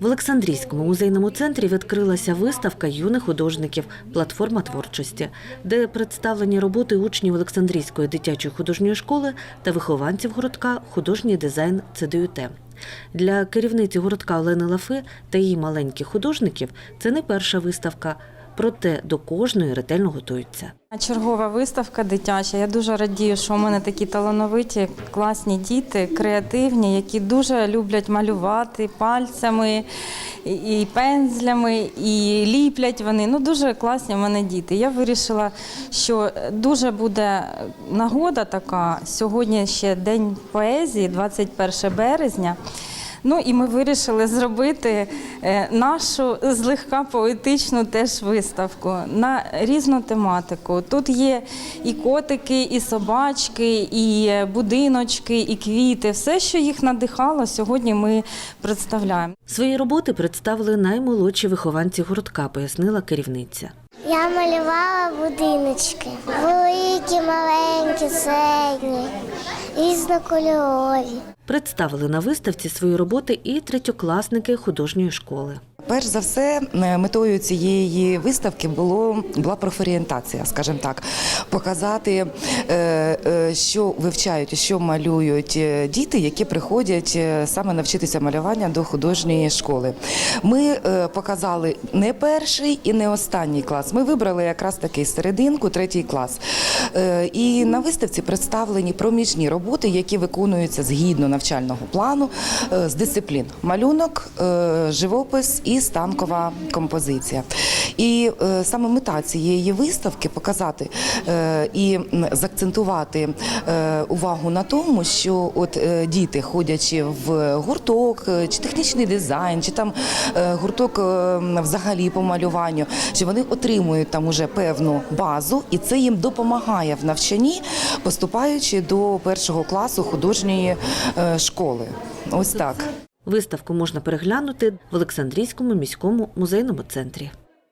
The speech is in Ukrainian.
В Олександрійському музейному центрі відкрилася виставка юних художників Платформа творчості, де представлені роботи учнів Олександрійської дитячої художньої школи та вихованців городка художній дизайн ЦДЮТ. Для керівниці городка Олени Лафи та її маленьких художників це не перша виставка, проте до кожної ретельно готуються. Чергова виставка дитяча. Я дуже радію, що у мене такі талановиті, класні діти, креативні, які дуже люблять малювати пальцями і- пензлями, і ліплять вони. Ну дуже класні в мене діти. Я вирішила, що дуже буде нагода така. Сьогодні ще день поезії, 21 березня. Ну і ми вирішили зробити нашу злегка поетичну теж виставку на різну тематику. Тут є і котики, і собачки, і е, будиночки, і квіти. Все, що їх надихало, сьогодні ми представляємо. Свої роботи представили наймолодші вихованці гуртка, пояснила керівниця. Я малювала будиночки. Великі, маленькі, середні, різнокольорові. Представили на виставці свої роботи і третьокласники художньої школи. Перш за все, е, метою цієї виставки було була профорієнтація, скажімо так, показати, е, е, що вивчають і що малюють діти, які приходять саме навчитися малювання до художньої школи. Ми показали не перший і не останній клас. Ми вибрали якраз такий серединку, третій клас. І на виставці представлені проміжні роботи, які виконуються згідно навчального плану з дисциплін: малюнок, живопис і станкова композиція. І е, саме мета цієї виставки показати е, і заакцентувати е, увагу на тому, що от діти, ходячи в гурток, чи технічний дизайн, чи там гурток взагалі по малюванню, що вони отримують там уже певну базу, і це їм допомагає в навчанні, поступаючи до першого класу художньої школи. Ось так. Виставку можна переглянути в Олександрійському міському музейному центрі.